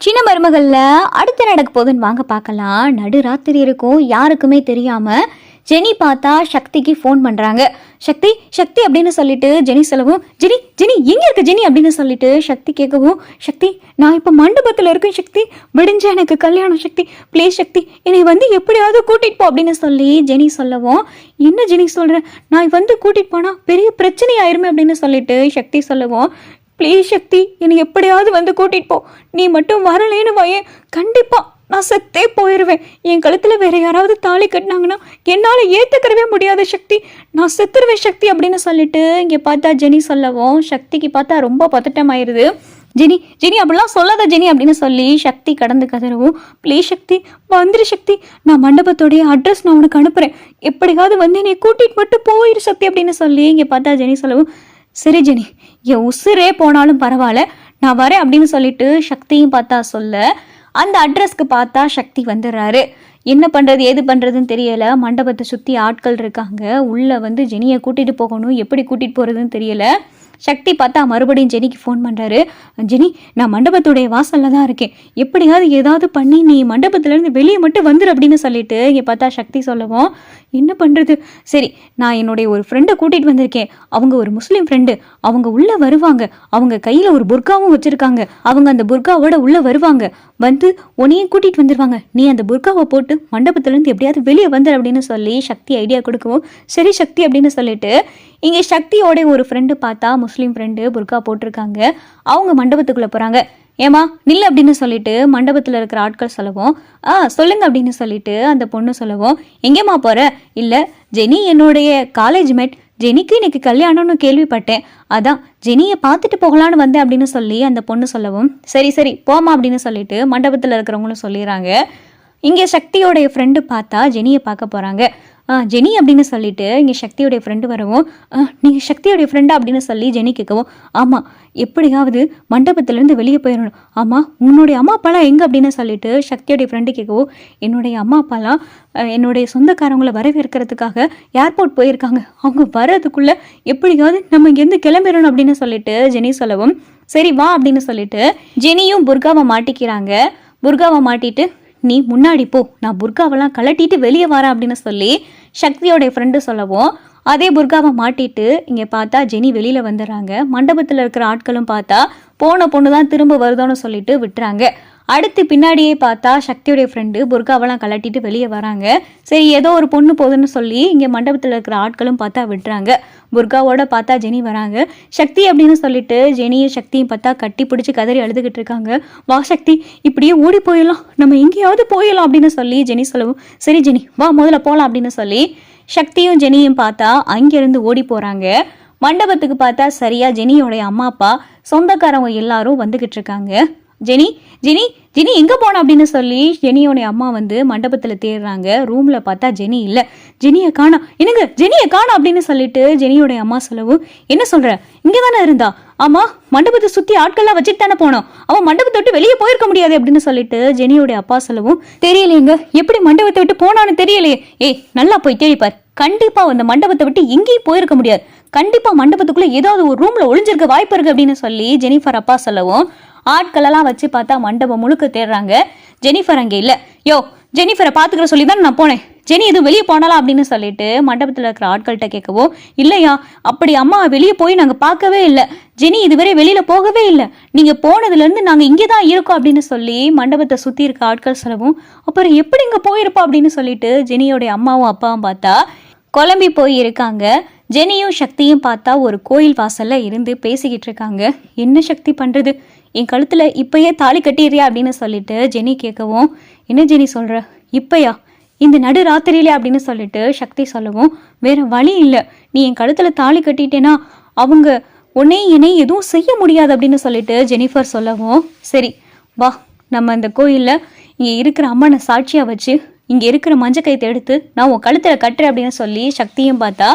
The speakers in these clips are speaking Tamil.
சின்ன மருமகளில் அடுத்து நடக்க போகுதுன்னு வாங்க பார்க்கலாம். நடுராத்திரி இருக்கும். யாருக்குமே தெரியாமல் ஜெனி பார்த்தா சக்திக்கு ஃபோன் பண்ணுறாங்க சக்தி சக்தி அப்படின்னு சொல்லிட்டு ஜெனி சொல்லவும் ஜெனி ஜெனி எங்கே இருக்க ஜெனி? அப்படின்னு சொல்லிட்டு சக்தி கேட்கவும் சக்தி நான் இப்போ மண்டபத்தில் இருக்கேன் சக்தி. விடிஞ்ச எனக்கு கல்யாணம் சக்தி. ப்ளீஸ் சக்தி என்னை வந்து எப்படியாவது கூட்டிகிட்டு போ அப்படின்னு சொல்லி ஜெனி சொல்லவும் என்ன ஜெனி சொல்கிறேன் நான் வந்து கூட்டிகிட்டு போனால் பெரிய பிரச்சனை ஆயிருமே அப்படின்னு சொல்லிட்டு சக்தி சொல்லவும் ப்ளீஸ் சக்தி என்னை எப்படியாவது வந்து கூட்டிட்டு போ. நீ மட்டும் வரலேன்னு வையேன். கண்டிப்பா நான் செத்தே போயிடுவேன் என் கழுத்தில் வேற யாராவது தாலி கட்டினாங்கன்னா என்னால் ஏற்றுக்கிறவே முடியாத சக்தி நான் செத்துருவேன் சக்தி அப்படின்னு சொல்லிட்டு இங்கே பார்த்தா ஜெனி சொல்லவும் சக்திக்கு பார்த்தா ரொம்ப பதட்டமாயிருது. ஜெனி ஜெனி அப்படிலாம் சொல்லாத ஜெனி அப்படின்னு சொல்லி சக்தி கடந்து கதறவும் ப்ளீஸ் சக்தி வந்துரு சக்தி நான் மண்டபத்தோடைய அட்ரஸ் நான் உனக்கு அனுப்புகிறேன் எப்படியாவது வந்து என்னை கூட்டிகிட்டு மட்டும் போயிரு சக்தி அப்படின்னு சொல்லி இங்கே பார்த்தா ஜெனி சொல்லவும் சரி ஜெனி. என் உசுரே போனாலும் பரவாயில்ல. நான் வரேன் அப்படின்னு சொல்லிட்டு சக்தியும் பார்த்தா சொல்ல அந்த அட்ரஸ்க்கு பார்த்தா சக்தி வந்துடுறாரு. என்ன பண்ணுறது ஏது பண்ணுறதுன்னு தெரியல. மண்டபத்தை சுற்றி ஆட்கள் இருக்காங்க. உள்ளே வந்து ஜெனியை கூட்டிகிட்டு போகணும். எப்படி கூட்டிகிட்டு போகிறதுன்னு தெரியல. சக்தி பார்த்தா மறுபடியும் ஜெனிக்கு ஃபோன் பண்ணுறாரு ஜெனி நான் மண்டபத்துடைய வாசலில் தான் இருக்கேன். எப்படியாவது ஏதாவது பண்ணி நீ மண்டபத்துலேருந்து வெளியே மட்டும் வந்துரு அப்படின்னு சொல்லிட்டு இங்கே பார்த்தா சக்தி சொல்லவும். என்ன பண்ணுறது சரி நான் என்னுடைய ஒரு ஃப்ரெண்டை கூட்டிகிட்டு வந்திருக்கேன். அவங்க ஒரு முஸ்லீம் ஃப்ரெண்டு அவங்க உள்ளே வருவாங்க. அவங்க கையில் ஒரு புர்காவும் வச்சுருக்காங்க. அவங்க அந்த புர்காவோட உள்ளே வருவாங்க. வந்து உன்னையும் கூட்டிகிட்டு வந்துடுவாங்க நீ அந்த புர்காவை போட்டு மண்டபத்துலேருந்து எப்படியாவது வெளியே வந்துடு அப்படின்னு சொல்லி சக்தி ஐடியா கொடுக்கவும் சரி சக்தி அப்படின்னு சொல்லிட்டு இங்கே சக்தியோட ஒரு ஃப்ரெண்டு பார்த்தா முஸ்லீம் ஃப்ரெண்டு புர்கா போட்டிருக்காங்க. அவங்க மண்டபத்துக்குள்ளே போகிறாங்க ஏமா நில்லு அப்படின்னு சொல்லிட்டு மண்டபத்தில் இருக்கிற ஆட்கள் சொல்லவும் ஆ சொல்லுங்க அப்படின்னு சொல்லிட்டு அந்த பொண்ணு சொல்லவும் எங்கேம்மா போகிற இல்லை ஜெனி என்னுடைய காலேஜ் மேட் ஜெனிக்கு இன்னைக்கு கல்யாணம்னு கேள்விப்பட்டேன். அதான் ஜெனியை பார்த்துட்டு போகலான்னு வந்தேன் அப்படின்னு சொல்லி அந்த பொண்ணு சொல்லவும் சரி சரி போமா அப்படின்னு சொல்லிட்டு மண்டபத்தில் இருக்கிறவங்களும் சொல்லிடுறாங்க. இங்கே சக்தியோடைய ஃப்ரெண்டு பார்த்தா ஜெனியை பார்க்க போகிறாங்க ஆ ஜெனி அப்படின்னு சொல்லிட்டு இங்கே சக்தியுடைய ஃப்ரெண்டு வரவும். நீங்கள் சக்தியுடைய ஃப்ரெண்டா அப்படின்னு சொல்லி ஜெனி கேட்கவும் ஆமாம் எப்படியாவது மண்டபத்திலேருந்து வெளியே போயிடணும். ஆமாம் உன்னுடைய அம்மா அப்பாலாம் எங்கே? அப்படின்னு சொல்லிட்டு சக்தியுடைய ஃப்ரெண்டு கேட்கவும் என்னுடைய அம்மா அப்பாலாம் என்னுடைய சொந்தக்காரங்களை வரவேற்கிறதுக்காக ஏர்போர்ட் போயிருக்காங்க. அவங்க வர்றதுக்குள்ளே எப்படியாவது நம்ம இங்கேருந்து கிளம்பிடணும். அப்படின்னு சொல்லிட்டு ஜெனி சொல்லவும் சரி வா அப்படின்னு சொல்லிட்டு ஜெனியும் புர்காவை மாட்டிக்கிறாங்க. புர்காவை மாட்டிட்டு நீ முன்னாடி போ நான் புர்காவெல்லாம் கலட்டிட்டு வெளியே வரேன் அப்படின்னு சொல்லி சக்தியோடைய ஃப்ரெண்டு சொல்லவும் அதே புர்காவை மாட்டிட்டு இங்கே பார்த்தா ஜெனி வெளியில் வந்துடுறாங்க. மண்டபத்தில் இருக்கிற ஆட்களும் பார்த்தா போன பொண்ணு தான் திரும்ப வருதோன்னு சொல்லிட்டு விட்டுறாங்க. அடுத்து பின்னாடியே பார்த்தா சக்தியுடைய ஃப்ரெண்டு புர்காவெல்லாம் கலட்டிட்டு வெளியே வராங்க. சரி ஏதோ ஒரு பொண்ணு போகுதுன்னு சொல்லி இங்கே மண்டபத்தில் இருக்கிற ஆட்களும் பார்த்தா விட்டுறாங்க புர்காவோட பார்த்தா ஜெனி வராங்க. சக்தி அப்படின்னு சொல்லிட்டு ஜெனியும் சக்தியும் பார்த்தா கட்டி பிடிச்சி கதறி அழுதுகிட்டு இருக்காங்க. வா சக்தி இப்படியே ஓடி போயிடலாம். நம்ம எங்கேயாவது போயிடலாம் அப்படின்னு சொல்லி ஜெனி சொல்லவும் சரி ஜெனி வா முதல்ல போகலாம் அப்படின்னு சொல்லி சக்தியும் ஜெனியும் பார்த்தா அங்கேருந்து ஓடி போகிறாங்க மண்டபத்துக்கு பார்த்தா சரியா ஜெனியோடைய அம்மா அப்பா சொந்தக்காரவங்க எல்லாரும் வந்துகிட்டு இருக்காங்க. ஜெனி ஜெனி ஜெனி எங்கே போன அப்படின்னு சொல்லி ஜெனியோடைய அம்மா வந்து மண்டபத்தில் தேடுறாங்க. ரூமில் பார்த்தா ஜெனி இல்லை. ஜெனியை காணோம் என்னங்க ஜெனியை காணோம் அப்படின்னு சொல்லிட்டு ஜெனியோடைய அம்மா சொல்லவும் என்ன சொல்ற? இங்கே தானே இருந்தா? ஆமா மண்டபத்தை சுற்றி ஆட்கள்லாம் வச்சுட்டு தானே போனோம். அவன் மண்டபத்தை விட்டு வெளியே போயிருக்க முடியாது அப்படின்னு சொல்லிட்டு ஜெனியோடைய அப்பா சொல்லவும் தெரியலையேங்க. எப்படி மண்டபத்தை விட்டு போனான்னு தெரியலையே. ஏய் நல்லா போய் தேடிப்பார் கண்டிப்பா அந்த மண்டபத்தை விட்டு எங்கேயும் போயிருக்க முடியாது. கண்டிப்பா மண்டபத்துக்குள்ள ஏதாவது ஒரு ரூம்ல ஒளிஞ்சிருக்க வாய்ப்பு இருக்கு அப்படின்னு சொல்லி ஜெனிஃபர் அப்பா சொல்லவும் ஆட்களெல்லாம் வச்சு பார்த்தா மண்டபம் முழுக்க தேடுறாங்க. ஜெனிஃபர் அங்கே இல்லை. யோ ஜெனிஃபரை பார்த்துக்கிற சொல்லி தான் நான் போனேன். ஜெனி எதுவும் வெளியே போனாலாம் அப்படின்னு சொல்லிட்டு மண்டபத்தில் இருக்கிற ஆட்கள்கிட்ட கேட்கவோ இல்லையா அப்படி அம்மா வெளியே போய் நாங்கள் பார்க்கவே இல்லை. ஜெனி இதுவரை வெளியில் போகவே இல்லை. நீங்கள் போனதுலேருந்து நாங்கள் இங்கே தான் இருக்கோம் அப்படின்னு சொல்லி மண்டபத்தை சுற்றி இருக்க ஆட்கள் சொல்லவும் அப்புறம் எப்படி இங்கே போயிருப்பா அப்படின்னு சொல்லிட்டு ஜெனியோடைய அம்மாவும் அப்பாவும் பார்த்தா குழம்பி போய் இருக்காங்க. ஜெனியும் சக்தியும் பார்த்தா ஒரு கோயில் வாசலில் இருந்து பேசிக்கிட்டு இருக்காங்க. என்ன சக்தி பண்ணுறது என் கழுத்தில் இப்பயே தாலி கட்டிடுறியா அப்படின்னு சொல்லிட்டு ஜெனி கேட்கவும் என்ன ஜெனி சொல்கிற இப்பயா? இந்த நடு ராத்திரியிலே அப்படின்னு சொல்லிட்டு சக்தி சொல்லவும் வேற வழி இல்லை. நீ என் கழுத்தில் தாலி கட்டிட்டேன்னா அவங்க உன்னே என்னை எதுவும் செய்ய முடியாது அப்படின்னு சொல்லிட்டு ஜெனிஃபர் சொல்லவும் சரி வா. நம்ம இந்த கோயிலில் இங்கே இருக்கிற அம்மனை சாட்சியாக வச்சு இங்கே இருக்கிற மஞ்சள் கைத்தை எடுத்து நான் உன் கழுத்தில் கட்டுறேன் அப்படின்னு சொல்லி சக்தியும் பார்த்தா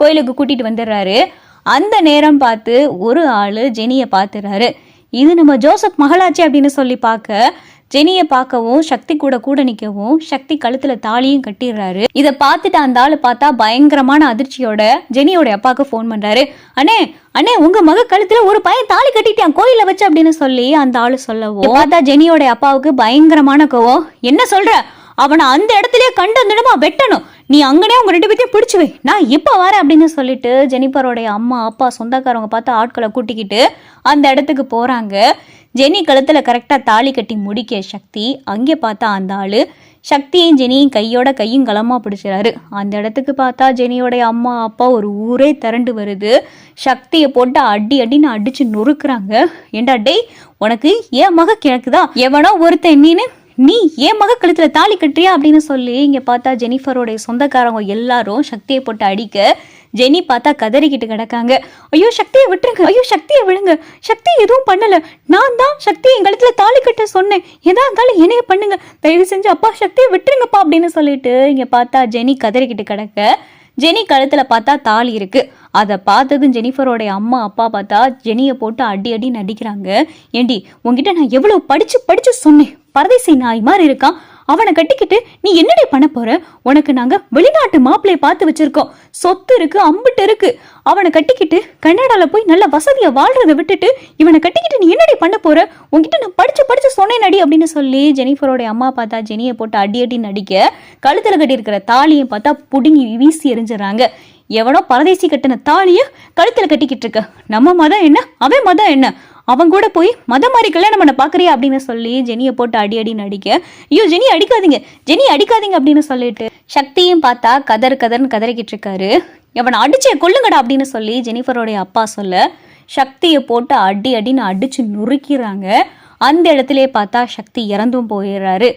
கோயிலுக்கு கூட்டிகிட்டு வந்துடுறாரு. அந்த நேரம் பார்த்து ஒரு ஆள் ஜெனியை பார்த்துறாரு. இது நம்ம ஜோசப் மகளாச்சி அப்படின்னு சொல்லி பார்க்க ஜெனியை பார்க்கவும் சக்தி கூட கூட நிற்கவும் சக்தி கழுத்துல தாலியும் கட்டிடுறாரு. இதை பார்த்துட்டு அந்த ஆள் பார்த்தா பயங்கரமான அதிர்ச்சியோட ஜெனியோட அப்பாவுக்கு ஃபோன் பண்றாரு. அண்ணே அண்ணே உங்க மக கழுத்துல ஒரு பையன் தாலி கட்டிட்டான் கோயில வச்சு அப்படின்னு சொல்லி அந்த ஆளு சொல்லவும். பார்த்தா ஜெனியோட அப்பாவுக்கு பயங்கரமான கோவம். என்ன சொல்ற? அவனை அந்த இடத்துலயே கண்டு கண்டந்திடமா வெட்டணும். நீ அங்கனே அவங்க ரெண்டு பேர்த்தையும் பிடிச்சி வை. நான் இப்போ வரேன் அப்படின்னு சொல்லிட்டு ஜெனிஃபரோடைய அம்மா அப்பா சொந்தக்காரவங்க பார்த்து ஆட்களை கூட்டிக்கிட்டு அந்த இடத்துக்கு போகிறாங்க ஜெனி கழுத்தில் கரெக்டாக தாலி கட்டி முடிக்க சக்தி அங்கே பார்த்தா அந்த ஆள் சக்தியும் ஜெனியும் கையோட கையும் கலமாக பிடிச்சிடாரு அந்த இடத்துக்கு பார்த்தா ஜெனியோடைய அம்மா அப்பா ஒரு ஊரே திரண்டு வருது. சக்தியை போட்டு அடி அடின்னு அடிச்சு நொறுக்குறாங்க. ஏண்டா டேய் உனக்கு ஏன் மக கிழக்குதா? எவனோ ஒருத்தன் நீனு நீ ஏன் மக கழுத்துல தாலி கட்டுறியா அப்படின்னு சொல்லி இங்க பார்த்தா ஜெனிஃபரோடைய சொந்தக்காரங்க எல்லாரும் சக்தியை போட்டு அடிக்க ஜெனி பார்த்தா கதறிக்கிட்டு கிடக்காங்க. ஐயோ சக்தியை விட்டுருங்க. ஐயோ சக்தியை விழுங்க சக்தி எதுவும் பண்ணல. நான் தான் சக்தி என் கழுத்துல தாலி கட்ட சொன்னேன். எதா இருந்தாலும் என்னைய பண்ணுங்க. தயவு செஞ்சு அப்பா சக்தியை விட்டுருங்கப்பா அப்படின்னு சொல்லிட்டு இங்க பார்த்தா ஜெனி கதறிக்கிட்டு கிடக்க. ஜெனி கழுத்துல பார்த்தா தாலி இருக்கு. அதை பார்த்ததும் ஜெனிஃபரோடைய அம்மா அப்பா பார்த்தா ஜெனியை போட்டு அடி அடி நடிக்கிறாங்க. ஏண்டி உங்ககிட்ட நான் எவ்வளவு படிச்சு படிச்சு சொன்னேன். பரதேசி நாய் மாதிரி இருக்கான். அவனை கட்டிக்கிட்டு நீ என்னடி பண்ண போற? உனக்கு நாங்க வெளிநாட்டு மாப்பிள்ளைய பார்த்து வச்சிருக்கோம். சொத்து இருக்கு அம்பிட்டு இருக்கு. அவனை கட்டிக்கிட்டு கன்னடால போய் நல்ல வசதியா வாழ்றதை விட்டுட்டு இவனை கட்டிக்கிட்டு நீ என்னடி பண்ண போற? உன்கிட்ட நான் படிச்சு படிச்சு சொன்னேன் நடி அப்படின்னு சொல்லி ஜெனிஃபரோட அம்மா பார்த்தா ஜெனியை போட்டு அடி அடி நடிக்க கழுத்துல கட்டியிருக்கிற தாலியை பார்த்தா புடுங்கி வீசி எரிஞ்சிடறாங்க எவனோ பரதேசி கட்டின தாலியை கழுத்துல கட்டிக்கிட்டு இருக்க? நம்ம மதம் என்ன? அவன் மதம் என்ன? அவன் கூட போய் மத மாதிரி கல்யாணம் பண்ண பார்க்குறியா அப்படின்னு சொல்லி ஜெனியை போட்டு அடி அடி நடிக்க. ஐயோ ஜெனி அடிக்காதீங்க. ஜெனி அடிக்காதீங்க அப்படின்னு சொல்லிட்டு சக்தியும் பார்த்தா கதர் கதர்னு கதறிக்கிட்டு இருக்காரு. எவனை அடிச்சே கொல்லுங்கடா அப்படின்னு சொல்லி ஜெனிஃபரோடைய அப்பா சொல்ல சக்தியை போட்டு அடி அடின்னு அடிச்சு நுறுக்கிறாங்க அந்த இடத்துலயே பார்த்தா சக்தி இறந்தும் போயிடுறாரு.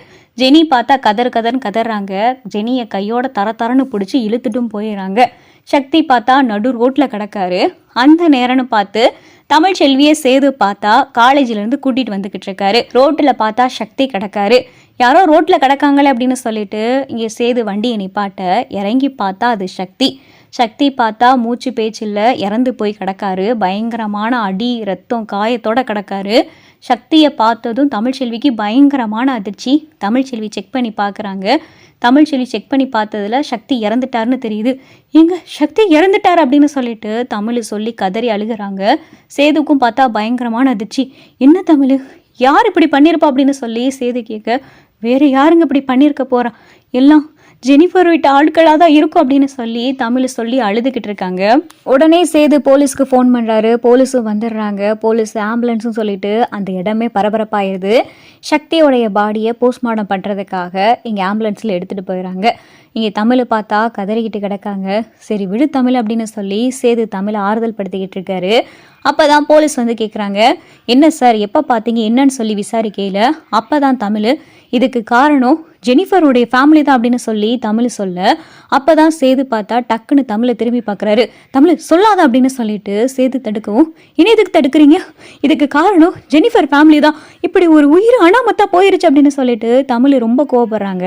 ஜெனி பார்த்தா கதர் கதர்னு கதறாங்க. ஜெனியை கையோட தர தரன்னு பிடிச்சி இழுத்துட்டும் போயிடுறாங்க. சக்தி பார்த்தா நடு ரோட்டில் கிடக்காரு. அந்த நேரம்னு பார்த்து தமிழ் செல்வியை சேது பார்த்தா காலேஜ்ல இருந்து கூட்டிட்டு வந்துகிட்டு இருக்காரு. ரோட்ல பார்த்தா சக்தி கிடக்காரு. யாரோ ரோட்ல கிடக்காங்களே அப்படின்னு சொல்லிட்டு இங்கே சேது வண்டியை நிப்பாட்ட இறங்கி பார்த்தா அது சக்தி. சக்தி பார்த்தா மூச்சு பேச்சில் இறந்து போய் கிடக்காரு. பயங்கரமான அடி ரத்தம் காயத்தோட கிடக்காரு. சக்தியை பார்த்ததும் தமிழ்ச்செல்விக்கு பயங்கரமான அதிர்ச்சி. தமிழ்ச்செல்வி செக் பண்ணி பார்க்குறாங்க. தமிழ்ச்செல்வி செக் பண்ணி பார்த்ததில் சக்தி இறந்துட்டாருன்னு தெரியுது. எங்க சக்தி இறந்துட்டார் அப்படின்னு சொல்லிட்டு தமிழ் சொல்லி கதறி அழுகுறாங்க. சேதுக்கும் பார்த்தா பயங்கரமான அதிர்ச்சி. என்ன தமிழ்? யார் இப்படி பண்ணியிருப்பா அப்படின்னு சொல்லி சேது கேட்க வேறு யாருங்க இப்படி பண்ணியிருக்க போகிறா எல்லாம் ஜெனிஃபர் வீட்டு ஆட்களாக தான் இருக்கும் அப்படின்னு சொல்லி தமிழ் சொல்லி அழுதுகிட்டு இருக்காங்க. உடனே சேது போலீஸ்க்கு ஃபோன் பண்ணுறாரு போலீஸும் வந்துடுறாங்க. போலீஸ் ஆம்புலன்ஸும் சொல்லிட்டு அந்த இடமே பரபரப்பாயிருது. சக்தியோடைய பாடியை போஸ்ட்மார்ட்டம் பண்ணுறதுக்காக இங்கே ஆம்புலன்ஸில் எடுத்துகிட்டு போயிடுறாங்க இங்கே தமிழை பார்த்தா கதறிக்கிட்டு கிடக்காங்க. சரி விடு தமிழ் அப்படின்னு சொல்லி சேது தமிழை ஆறுதல் படுத்திக்கிட்டு இருக்காரு. அப்போ தான் போலீஸ் வந்து கேட்குறாங்க என்ன சார் எப்போ பார்த்தீங்க என்னன்னு சொல்லி விசாரிக்கையில் அப்போ தான் தமிழ் இதுக்கு காரணம் ஜெனிஃபருடைய ஃபேமிலி தான் அப்படின்னு சொல்லி தமிழ் சொல்ல அப்போ தான் சேது பார்த்தா டக்குன்னு தமிழை திரும்பி பார்க்குறாரு. தமிழ் சொல்லாத அப்படின்னு சொல்லிட்டு சேது தடுக்கவும் இனி எதுக்கு தடுக்கிறீங்க? இதுக்கு காரணம் ஜெனிஃபர் ஃபேமிலி தான். இப்படி ஒரு உயிர் அனாமத்தா போயிருச்சு அப்படின்னு சொல்லிட்டு தமிழ் ரொம்ப கோவப்படுறாங்க.